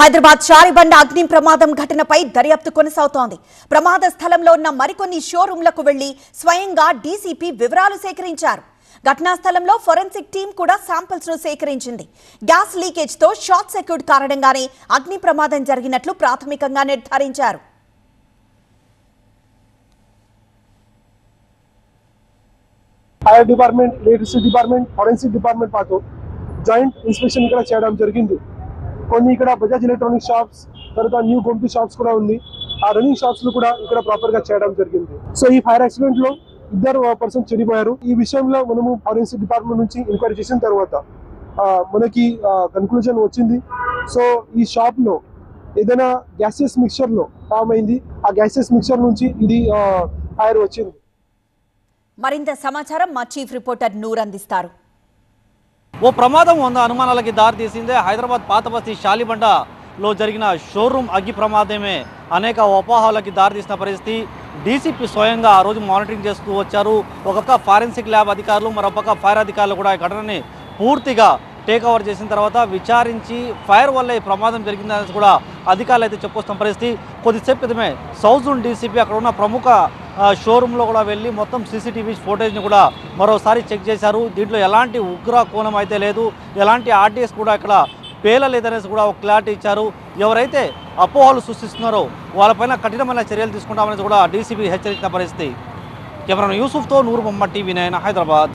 హైదరాబాద్ చారిబండ అగ్ని ప్రమాదం ఘటనపై దర్యాప్తు కొనసాగుతోంది. ప్రమాద స్థలంలో ఉన్న మరికొన్ని షోరూంలకు వెళ్ళి స్వయంగా డీసీపీ వివరాలు సేకరించారు. ఘటనా స్థలంలో ఫోరెన్సిక్ టీం కూడా శాంపిల్స్ను సేకరించింది. గ్యాస్ లీకేజ్తో షార్ట్ సర్క్యూట్ కారణంగానే అగ్ని ప్రమాదం జరిగినట్లు ప్రాథమికంగా నిర్ధారించారు. Fire department electricity department forensic department పాటు జాయింట్ ఇన్స్పెక్షన్ ఇక్కడ చేయడం జరిగింది. కొన్ని ఇక్కడ బజాజ్ ఎలక్ట్రానిక్ షాప్స్ తర్వాత న్యూ గోమ్తి షాప్స్ కూడా ఉంది. ఆ రన్నింగ్ షాప్స్లో కూడా ఇక్కడ ప్రాపర్గా చేయడం జరిగింది. సో ఈ ఫైర్ యాక్సిడెంట్లో ఇద్దరు పర్సన్ చనిపోయారు ఈ విషయంలో మనము ఫారెన్సిక్ డిపార్ట్మెంట్ నుంచి ఎంక్వైరీ చేసిన తర్వాత మనకి కన్క్లూజన్ వచ్చింది. సో ఈ షాప్లో ఏదైనా గ్యాసెస్ మిక్చర్లో ఫామ్ అయింది ఆ గ్యాసెస్ మిక్చర్ నుంచి ఇది ఫైర్ వచ్చింది. మరింత సమాచారం మా చీఫ్ రిపోర్టర్ నూర్ అందిస్తారు. ఓ ప్రమాదం వంద అనుమానాలకి దారితీసిందే హైదరాబాద్ పాత శాలిబండలో షాలిబండలో జరిగిన షోరూమ్ అగ్గి ప్రమాదమే. అనేక అపోహాలకి దారితీసిన పరిస్థితి. డీసీపీ స్వయంగా ఆ రోజు మానిటరింగ్ చేస్తూ వచ్చారు. ఒకపక్క ఫారెన్సిక్ ల్యాబ్ అధికారులు మరొక ఫైర్ అధికారులు కూడా ఈ ఘటనని పూర్తిగా టేక్ ఓవర్ చేసిన తర్వాత విచారించి ఫైర్ వల్ల ఈ ప్రమాదం జరిగిందని కూడా అధికారులు అయితే చెప్పుకొస్తున్న పరిస్థితి. కొద్దిసేపు క్రితమే సౌజూన్ డీసీపీ అక్కడ ఉన్న ప్రముఖ షోరూంలో కూడా వెళ్ళి మొత్తం సీసీటీవీ ఫోటేజ్ని కూడా మరోసారి చెక్ చేశారు. దీంట్లో ఎలాంటి ఉగ్ర కోణం అయితే లేదు. ఎలాంటి ఆర్టీఎస్ కూడా ఇక్కడ పేలలేదనేసి కూడా ఒక క్లారిటీ ఇచ్చారు. ఎవరైతే అపోహలు సృష్టిస్తున్నారో వాళ్ళపైన కఠినమైన చర్యలు తీసుకుంటామనేసి కూడా డీసీబీ హెచ్చరించిన పరిస్థితి. కెమెరా యూసుఫ్తో నూరు బొమ్మ టీవీ నైన్ హైదరాబాద్.